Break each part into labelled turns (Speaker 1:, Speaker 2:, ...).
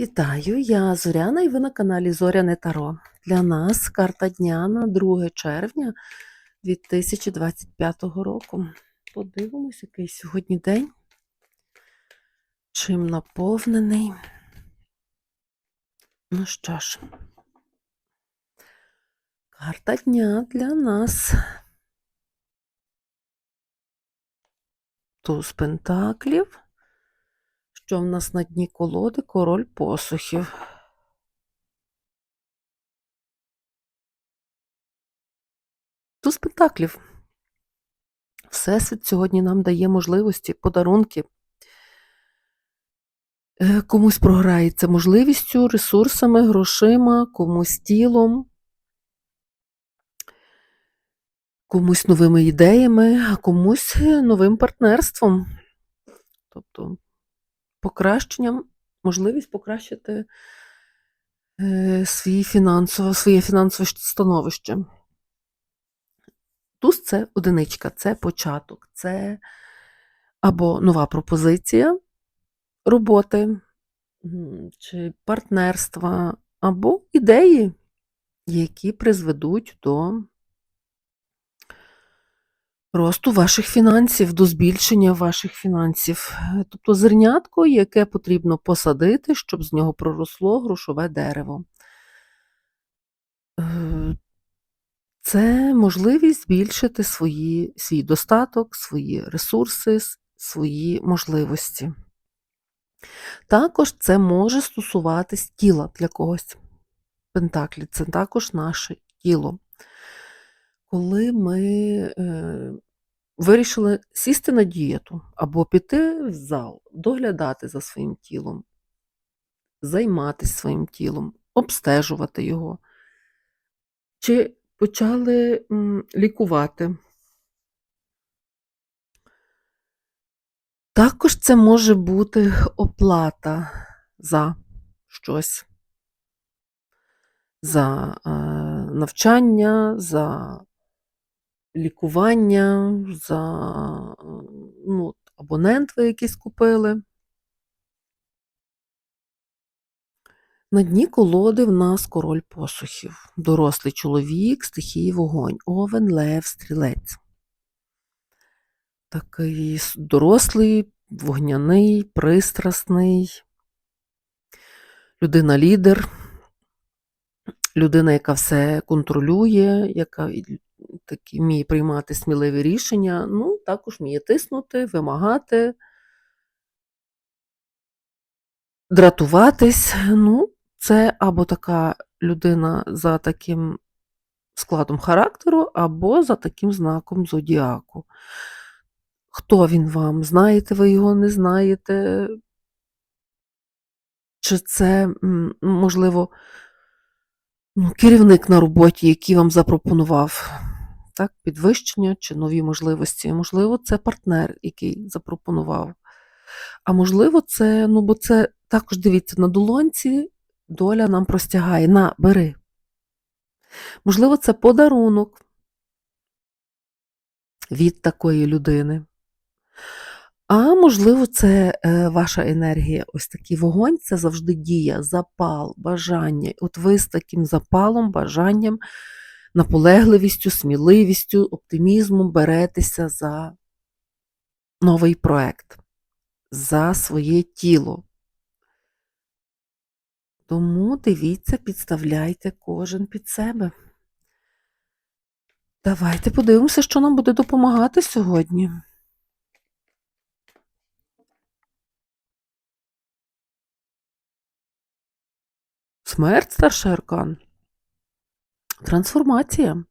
Speaker 1: Вітаю, я Зоряна і ви на каналі Зоряне Таро. Для нас карта дня на 2 червня 2025 року. Подивимось, який сьогодні день. Чим наповнений. Ну що ж, карта дня для нас. Туз пентаклів. Що в нас на дні колоди король посухів. Туз пентаклів. Всесвіт сьогодні нам дає можливості, подарунки. Е, Комусь програється можливістю, ресурсами, грошима, комусь тілом, комусь новими ідеями, а комусь е, новим партнерством. Тобто покращенням, можливість покращити е, свій фінансово, своє фінансове становище. Туз це одиничка, це початок, це або нова пропозиція роботи чи партнерства, або ідеї, які призведуть до росту ваших фінансів, до збільшення ваших фінансів. Тобто зернятко, яке потрібно посадити, щоб з нього проросло грошове дерево. Е, Це можливість збільшити свої, свій достаток, свої ресурси, свої можливості. Також це може стосуватись тіла для когось. Пентаклі це також наше тіло. Коли ми е, вирішили сісти на дієту або піти в зал, доглядати за своїм тілом, займатися своїм тілом, обстежувати його, чи почали лікувати. Також це може бути оплата за щось, за е, навчання, за лікування, за ну, абонент ви якийсь купили. На дні колоди в нас король посухів, дорослий чоловік, стихії вогонь, овен, лев, стрілець. Такий дорослий, вогняний, пристрасний, людина-лідер, людина, яка все контролює, яка такі вміє приймати сміливі рішення, ну, також вміє тиснути, вимагати, дратуватись. Ну, це або така людина за таким складом характеру, або за таким знаком зодіаку. Хто він вам? Знаєте ви його, не знаєте? Чи це, можливо, ну, керівник на роботі, який вам запропонував так, підвищення чи нові можливості? Можливо, це партнер, який запропонував. А можливо, це, ну, бо це також дивіться, на долонці доля нам простягає. На, бери. Можливо, це подарунок від такої людини. А можливо, це е, ваша енергія. Ось такий вогонь це завжди дія, запал, бажання. От ви з таким запалом, бажанням, наполегливістю, сміливістю, оптимізмом беретеся за новий проект, за своє тіло. Тому дивіться, підставляйте кожен під себе. Давайте подивимося, що нам буде допомагати сьогодні. Смерть старший аркан. Трансформація.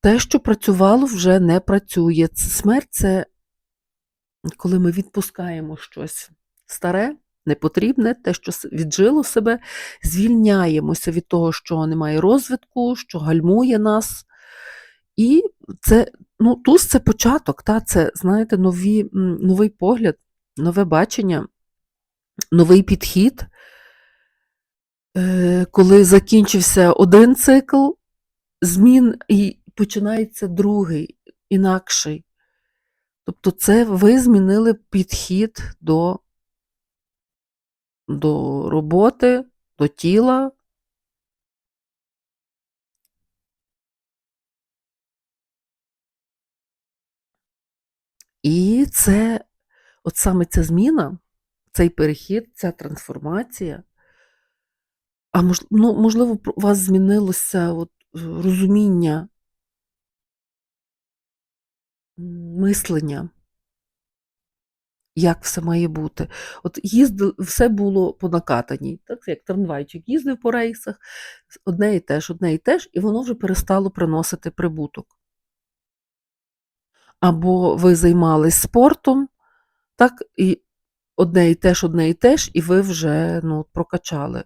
Speaker 1: Те, що працювало, вже не працює. Смерть це коли ми відпускаємо щось старе, непотрібне, те, що віджило себе, звільняємося від того, що немає розвитку, що гальмує нас. І це, ну, туз це початок, та, це, знаєте, нові, новий погляд, нове бачення, новий підхід. Е, Коли закінчився один цикл змін і починається другий, інакший. Тобто це ви змінили підхід до до роботи, до тіла. І це, от саме ця зміна, цей перехід, ця трансформація. А мож, ну, можливо, у вас змінилося от, розуміння мислення, як все має бути. От їздив, все було по накатаній, так як трамвайчик їздив по рейсах, одне і те ж, одне і те ж, і воно вже перестало приносити прибуток. Або ви займались спортом, так, і одне і те ж, одне і те ж, і ви вже ну, прокачали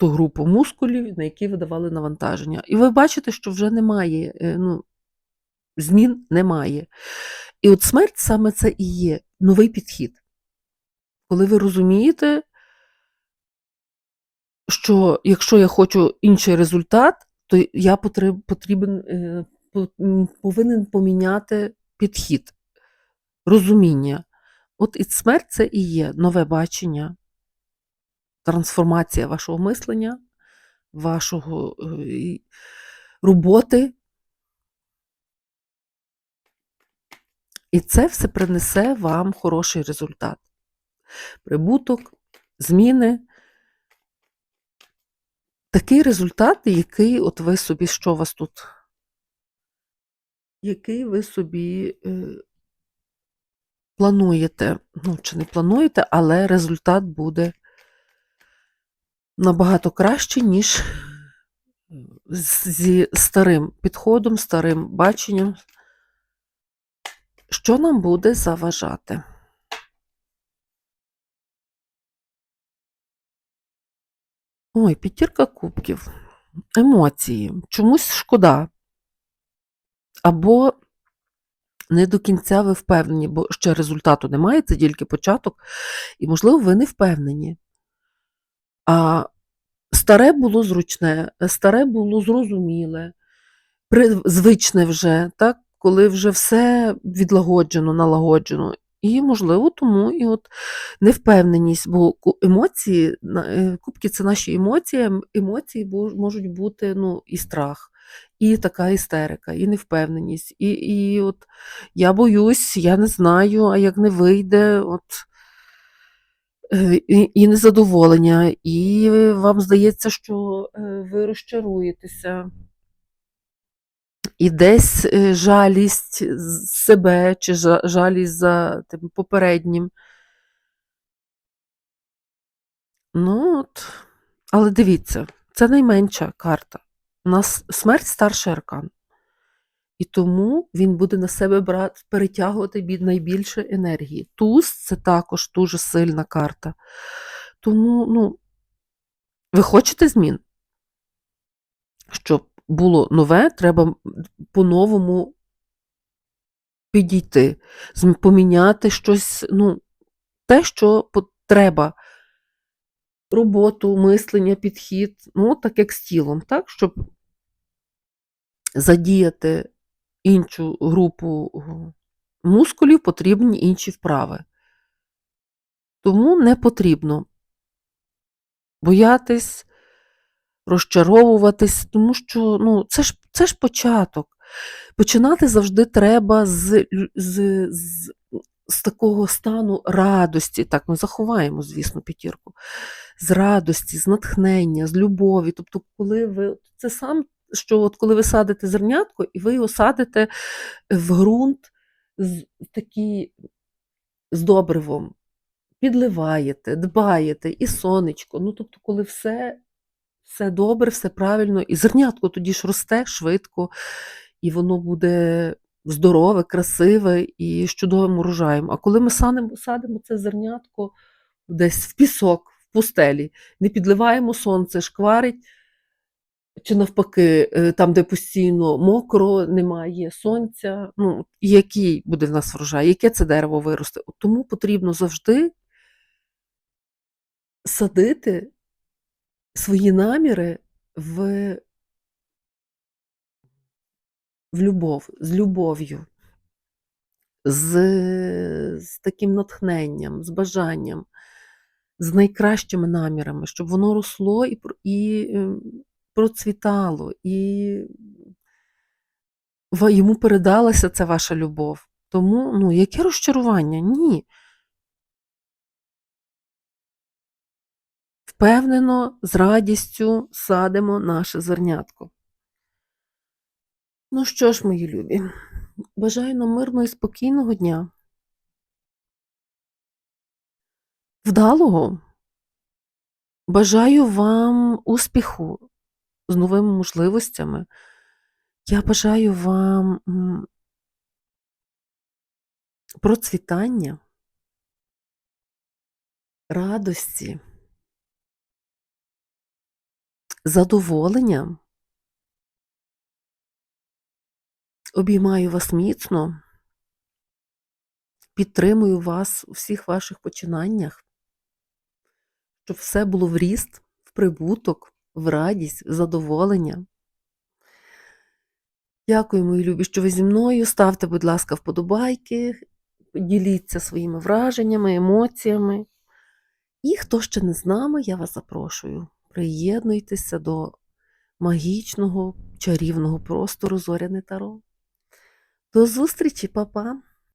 Speaker 1: ту групу мускулів, на які ви давали навантаження. І ви бачите, що вже немає, е, ну, змін немає. І от смерть саме це і є новий підхід. Коли ви розумієте, що якщо я хочу інший результат, то я потрібен, е, повинен поміняти підхід, розуміння. От і смерть це і є нове бачення, трансформація вашого мислення, вашого е, роботи. І це все принесе вам хороший результат. Прибуток, зміни. Такий результат, який от ви собі, що у вас тут? Який ви собі е, плануєте, ну, чи не плануєте, але результат буде набагато краще, ніж зі старим підходом, старим баченням. Що нам буде заважати? Ой, п'ятірка кубків. Емоції. Чомусь шкода. Або не до кінця ви впевнені, бо ще результату немає, це тільки початок, і, можливо, ви не впевнені. А старе було зручне, старе було зрозуміле, звичне вже, так? коли вже все відлагоджено, налагоджено. І, можливо, тому і от невпевненість, бо емоції, е, кубки це наші емоції, емоції можуть бути ну, і страх, і така істерика, і невпевненість. І і от я боюсь, я не знаю, а як не вийде, от і, і незадоволення, і вам здається, що е, ви розчаруєтеся і десь е, жалість себе чи жалість за тим попереднім. Ну, от, але дивіться, це найменша карта. У нас смерть старший аркан. І тому він буде на себе брати, перетягувати найбільше енергії. Туз це також дуже сильна карта. Тому, ну, ви хочете змін? Щоб було нове, треба по-новому підійти, поміняти щось, ну, те, що треба. Роботу, мислення, підхід, ну, так як з тілом, так, щоб задіяти іншу групу мускулів, потрібні інші вправи. Тому не потрібно боятись, розчаровуватись, тому що ну, це ж це ж початок. Починати завжди треба з з, з, з такого стану радості. Так, ми заховаємо, звісно, п'ятірку, з радості, з натхнення, з любові. Тобто, коли ви це сам, що от коли ви садите зернятко, і ви його садите в ґрунт з такий, з добривом. Підливаєте, дбаєте, і сонечко. Ну, тобто, коли все все добре, все правильно, і зернятко тоді ж росте швидко, і воно буде здорове, красиве і з чудовим урожаєм. А коли ми садимо, садимо це зернятко десь в пісок, в пустелі, не підливаємо сонце, шкварить, чи навпаки, е, там, де постійно мокро, немає сонця, ну, який буде в нас врожай, яке це дерево виросте. Тому потрібно завжди садити свої наміри в в любов, з любов'ю, з, з таким натхненням, з бажанням. з найкращими намірами, щоб воно росло і, і е, процвітало, і йому передалася ця ваша любов. Тому, ну, яке розчарування? Ні. Впевнено, з радістю садимо наше зернятко. Ну що ж, мої любі, бажаю нам мирного і спокійного дня. Вдалого. Бажаю вам успіху з новими можливостями. Я бажаю вам процвітання, радості, задоволення. Обіймаю вас міцно, підтримую вас у всіх ваших починаннях, щоб все було в ріст, в прибуток, в радість, в задоволення. Дякую, мої любі, що ви зі мною. Ставте, будь ласка, вподобайки, діліться своїми враженнями, емоціями. І хто ще не з нами, я вас запрошую. Приєднуйтеся до магічного, чарівного простору Зоряне Таро. До зустрічі, па-па!